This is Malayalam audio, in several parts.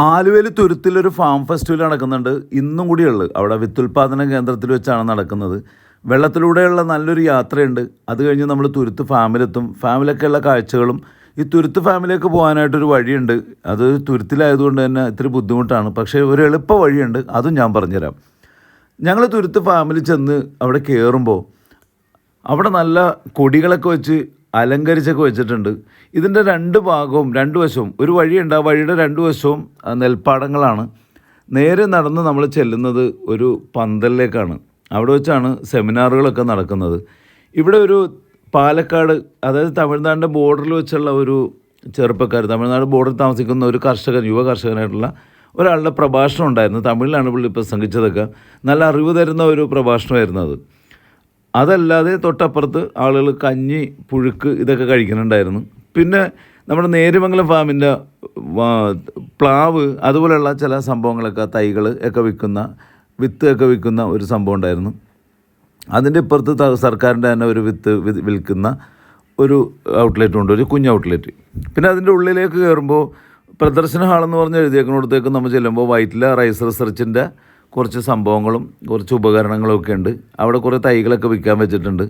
ആലുവയിൽ തുരുത്തിലൊരു ഫാം ഫെസ്റ്റിവൽ നടക്കുന്നുണ്ട്. ഇന്നും കൂടിയുള്ളു. അവിടെ വിത്തുൽപാദന കേന്ദ്രത്തിൽ വെച്ചാണ് നടക്കുന്നത്. വെള്ളത്തിലൂടെയുള്ള നല്ലൊരു യാത്രയുണ്ട്. അത് കഴിഞ്ഞ് നമ്മൾ തുരുത്ത് ഫാമിലെത്തും. ഫാമിലൊക്കെയുള്ള കാഴ്ചകളും ഈ തുരുത്ത് ഫാമിലേക്ക് പോകാനായിട്ടൊരു വഴിയുണ്ട്. അത് തുരുത്തിലായതുകൊണ്ട് തന്നെ ഇത്തിരി ബുദ്ധിമുട്ടാണ്. പക്ഷേ ഒരു എളുപ്പ വഴിയുണ്ട്. അതും ഞാൻ പറഞ്ഞുതരാം. ഞങ്ങൾ തുരുത്ത് ഫാമിൽ ചെന്ന് അവിടെ കയറുമ്പോൾ അവിടെ നല്ല കൊടികളൊക്കെ വെച്ച് അലങ്കരിച്ചൊക്കെ വെച്ചിട്ടുണ്ട്. ഇതിന്റെ രണ്ട് ഭാഗവും രണ്ട് വശവും ഒരു വഴിയുണ്ട് ആ വഴിയുടെ രണ്ട് വശവും നെൽപ്പാടങ്ങളാണ്. നേരെ നടന്ന് നമ്മൾ ചെല്ലുന്നത് ഒരു പന്തലിലേക്കാണ്. അവിടെ വെച്ചാണ് സെമിനാറുകളൊക്കെ നടക്കുന്നത്. ഇവിടെ ഒരു പാലക്കാട് അതായത് തമിഴ്നാടിന്റെ ബോർഡറിൽ വെച്ചുള്ള ഒരു ചെറുപ്പക്കാർ തമിഴ്നാട് ബോർഡറിൽ താമസിക്കുന്ന ഒരു കർഷകൻ യുവ കർഷകനായിട്ടുള്ള ഒരാളുടെ പ്രഭാഷണം ഉണ്ടായിരുന്നു. തമിഴിലാണ് പുള്ളി പ്രസംഗിച്ചതൊക്കെ. നല്ല അറിവ് തരുന്ന ഒരു പ്രഭാഷണമായിരുന്നു അത്. അതല്ലാതെ തൊട്ടപ്പുറത്ത് ആളുകൾ കഞ്ഞി പുഴുക്ക് ഇതൊക്കെ കഴിക്കുന്നുണ്ടായിരുന്നു. പിന്നെ നമ്മുടെ നേരുമംഗലം ഫാമിന്റെ പ്ലാവ് അതുപോലെയുള്ള ചില സംഭവങ്ങളൊക്കെ തൈകൾ ഒക്കെ വിൽക്കുന്ന വിത്ത് ഒക്കെ വിൽക്കുന്ന ഒരു സംഭവം ഉണ്ടായിരുന്നു. അതിന്റെ ഇപ്പുറത്ത് സർക്കാരിന്റെ തന്നെ ഒരു വിത്ത് വിൽക്കുന്ന ഒരു ഔട്ട്ലെറ്റ് ഉണ്ട് ഒരു കുഞ്ഞ് ഔട്ട്ലെറ്റ്. പിന്നെ അതിന്റെ ഉള്ളിലേക്ക് കയറുമ്പോൾ പ്രദർശന ഹാളെന്ന് പറഞ്ഞ് എഴുതിയേക്കുന്നിടത്തേക്ക് നമ്മൾ ചെല്ലുമ്പോൾ വൈറ്റില റൈസ് റിസർച്ചിന്റെ കുറച്ച് സംഭവങ്ങളും കുറച്ച് ഉപകരണങ്ങളും ഒക്കെ ഉണ്ട്. അവിടെ കുറേ തൈകളൊക്കെ വിൽക്കാൻ വെച്ചിട്ടുണ്ട്.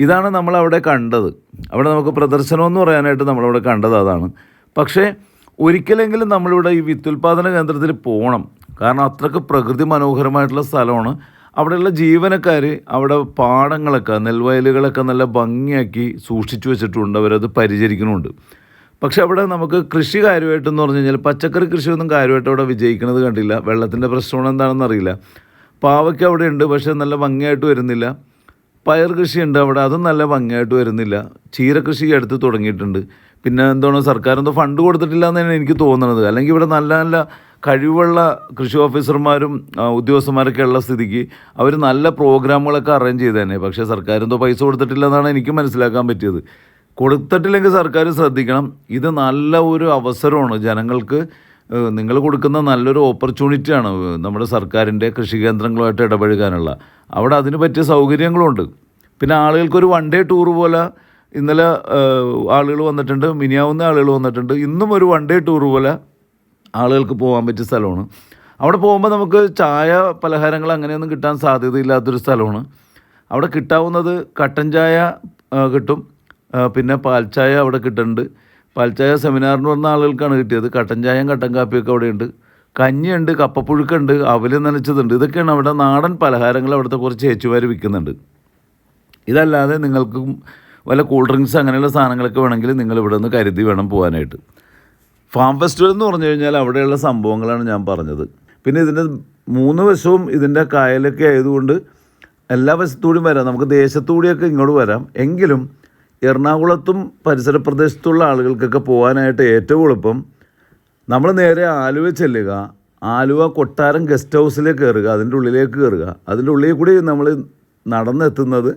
ഇതാണ് നമ്മൾ അവിടെ കണ്ടത്. അവിടെ നമുക്ക് പ്രദർശനം എന്ന് പറയാനായിട്ട് നമ്മളവിടെ കണ്ടത് അതാണ്. പക്ഷേ ഒരിക്കലെങ്കിലും നമ്മളിവിടെ ഈ വിത്തുൽപാദന കേന്ദ്രത്തിൽ പോകണം കാരണം അത്രയ്ക്ക് പ്രകൃതി മനോഹരമായിട്ടുള്ള സ്ഥലമാണ്. അവിടെയുള്ള ജീവനക്കാർ അവിടെ പാടങ്ങളൊക്കെ നെൽവയലുകളൊക്കെ നല്ല ഭംഗിയാക്കി സൂക്ഷിച്ചു വെച്ചിട്ടുണ്ട്. അവരത് പരിചരിക്കുന്നുണ്ട്. പക്ഷെ അവിടെ നമുക്ക് കൃഷി കാര്യമായിട്ടെന്ന് പറഞ്ഞു കഴിഞ്ഞാൽ പച്ചക്കറി കൃഷിയൊന്നും കാര്യമായിട്ട് അവിടെ വിജയിക്കുന്നത് കണ്ടില്ല. വെള്ളത്തിന്റെ പ്രശ്നമാണ് എന്താണെന്ന് അറിയില്ല. പാവയ്ക്ക് അവിടെ ഉണ്ട് പക്ഷേ നല്ല ഭംഗിയായിട്ട് വരുന്നില്ല. പയർ കൃഷി ഉണ്ട് അവിടെ അതും നല്ല ഭംഗിയായിട്ട് വരുന്നില്ല. ചീര കൃഷി അടുത്ത് തുടങ്ങിയിട്ടുണ്ട്. പിന്നെ എന്താണ് സർക്കാർ എന്തോ ഫണ്ട് കൊടുത്തിട്ടില്ല എന്നാണ് എനിക്ക് തോന്നുന്നത് അല്ലെങ്കിൽ ഇവിടെ നല്ല നല്ല കഴിവുള്ള കൃഷി ഓഫീസർമാരും ഉദ്യോഗസ്ഥന്മാരൊക്കെ ഉള്ള സ്ഥിതിക്ക് അവർ നല്ല പ്രോഗ്രാമുകളൊക്കെ അറേഞ്ച് ചെയ്ത് തന്നെ പക്ഷേ സർക്കാർ എന്തോ പൈസ കൊടുത്തിട്ടില്ല എന്നാണ് എനിക്ക് മനസ്സിലാക്കാൻ പറ്റിയത്. കൊടുത്തിട്ടില്ലെങ്കിൽ സർക്കാർ ശ്രദ്ധിക്കണം. ഇത് നല്ല ഒരു അവസരമാണ്. ജനങ്ങൾക്ക് നിങ്ങൾ കൊടുക്കുന്ന നല്ലൊരു ഓപ്പർച്യൂണിറ്റിയാണ് നമ്മുടെ സർക്കാരിന്റെ കൃഷി കേന്ദ്രങ്ങളുമായിട്ട് ഇടപഴകാനുള്ള. അവിടെ അതിന് പറ്റിയ സൗകര്യങ്ങളുണ്ട്. പിന്നെ ആളുകൾക്കൊരു വൺ ഡേ ടൂർ പോലെ ഇന്നലെ ആളുകൾ വന്നിട്ടുണ്ട് മിനിയാവുന്ന ആളുകൾ വന്നിട്ടുണ്ട്. ഇന്നും ഒരു വൺ ഡേ ടൂർ പോലെ ആളുകൾക്ക് പോകാൻ പറ്റിയ സ്ഥലമാണ്. അവിടെ പോകുമ്പോൾ നമുക്ക് ചായ പലഹാരങ്ങൾ അങ്ങനെയൊന്നും കിട്ടാൻ സാധ്യതയില്ലാത്തൊരു സ്ഥലമാണ്. അവിടെ കിട്ടാവുന്നത് കട്ടൻ ചായ കിട്ടും. പിന്നെ പാൽച്ചായ ചായ അവിടെ കിട്ടുന്നുണ്ട് പാൽച്ചായ ചായ സെമിനാറിന് വന്ന ആളുകൾക്കാണ് കിട്ടിയത്. കട്ടൻ ചായയും കട്ടൻ കാപ്പിയൊക്കെ അവിടെയുണ്ട്. കഞ്ഞിയുണ്ട് കപ്പപ്പുഴുക്കുണ്ട് അവൽ നനച്ചതുണ്ട്. ഇതൊക്കെയാണ് അവിടെ നാടൻ പലഹാരങ്ങൾ അവിടുത്തെ കുറച്ച് ചേച്ചുമാർ വിൽക്കുന്നുണ്ട്. ഇതല്ലാതെ നിങ്ങൾക്ക് വല്ല കൂൾ ഡ്രിങ്ക്സ് അങ്ങനെയുള്ള സാധനങ്ങളൊക്കെ വേണമെങ്കിൽ നിങ്ങൾ ഇവിടെ നിന്ന് കരുതി വേണം പോകാനായിട്ട്. ഫാം ഫെസ്റ്റിവൽ എന്ന് പറഞ്ഞു കഴിഞ്ഞാൽ അവിടെയുള്ള സംഭവങ്ങളാണ് ഞാൻ പറഞ്ഞത്. പിന്നെ ഇതിന്റെ മൂന്ന് വശവും ഇതിന്റെ കായലൊക്കെ ആയതുകൊണ്ട് എല്ലാ വശത്തൂടിയും വരാം. നമുക്ക് ദേശത്തൂടിയൊക്കെ ഇങ്ങോട്ട് വരാം. എങ്കിലും എറണാകുളത്തും പരിസര പ്രദേശത്തുള്ള ആളുകൾക്കൊക്കെ പോകാനായിട്ട് ഏറ്റവും എളുപ്പം നമ്മൾ നേരെ ആലുവ ചെല്ലുക. ആലുവ കൊട്ടാരം ഗസ്റ്റ് ഹൗസിലേക്ക് കയറുക. അതിന്റെ ഉള്ളിലേക്ക് കയറുക. അതിന്റെ ഉള്ളിൽ കൂടി നമ്മൾ നടന്നെത്തുന്നത്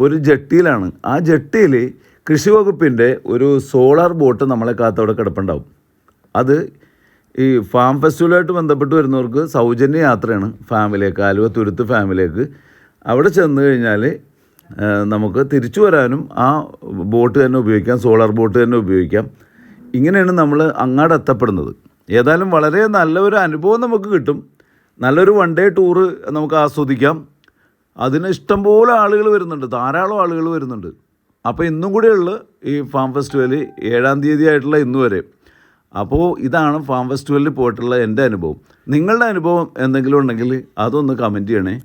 ഒരു ജട്ടിയിലാണ്. ആ ജട്ടിയിൽ കൃഷി വകുപ്പിന്റെ ഒരു സോളാർ ബോട്ട് നമ്മളെ കാത്തവിടെ കിടപ്പുണ്ടാവും. അത് ഈ ഫാം ഫെസ്റ്റിവലുമായിട്ട് ബന്ധപ്പെട്ട് വരുന്നവർക്ക് സൗജന്യ യാത്രയാണ് ഫാമിലേക്ക് ആലുവ തുരുത്ത് ഫാമിലേക്ക്. അവിടെ ചെന്ന് കഴിഞ്ഞാൽ നമുക്ക് തിരിച്ചു വരാനും ആ ബോട്ട് തന്നെ ഉപയോഗിക്കാം സോളാർ ബോട്ട് തന്നെ ഉപയോഗിക്കാം. ഇങ്ങനെയാണ് നമ്മൾ അങ്ങാട് എത്തപ്പെടുന്നത്. ഏതായാലും വളരെ നല്ലൊരു അനുഭവം നമുക്ക് കിട്ടും. നല്ലൊരു വൺ ഡേ ടൂറ് നമുക്ക് ആസ്വദിക്കാം. അതിന് ഇഷ്ടംപോലെ ആളുകൾ വരുന്നുണ്ട് ധാരാളം ആളുകൾ വരുന്നുണ്ട്. അപ്പോൾ ഇന്നും കൂടെയുള്ള ഈ ഫാം ഫെസ്റ്റിവൽ ഏഴാം തീയതി ആയിട്ടുള്ള ഇന്ന് വരെ. അപ്പോൾ ഇതാണ് ഫാം ഫെസ്റ്റിവലിൽ പോയിട്ടുള്ള എന്റെ അനുഭവം. നിങ്ങളുടെ അനുഭവം എന്തെങ്കിലും ഉണ്ടെങ്കിൽ അതൊന്ന് കമന്റ് ചെയ്യണേ.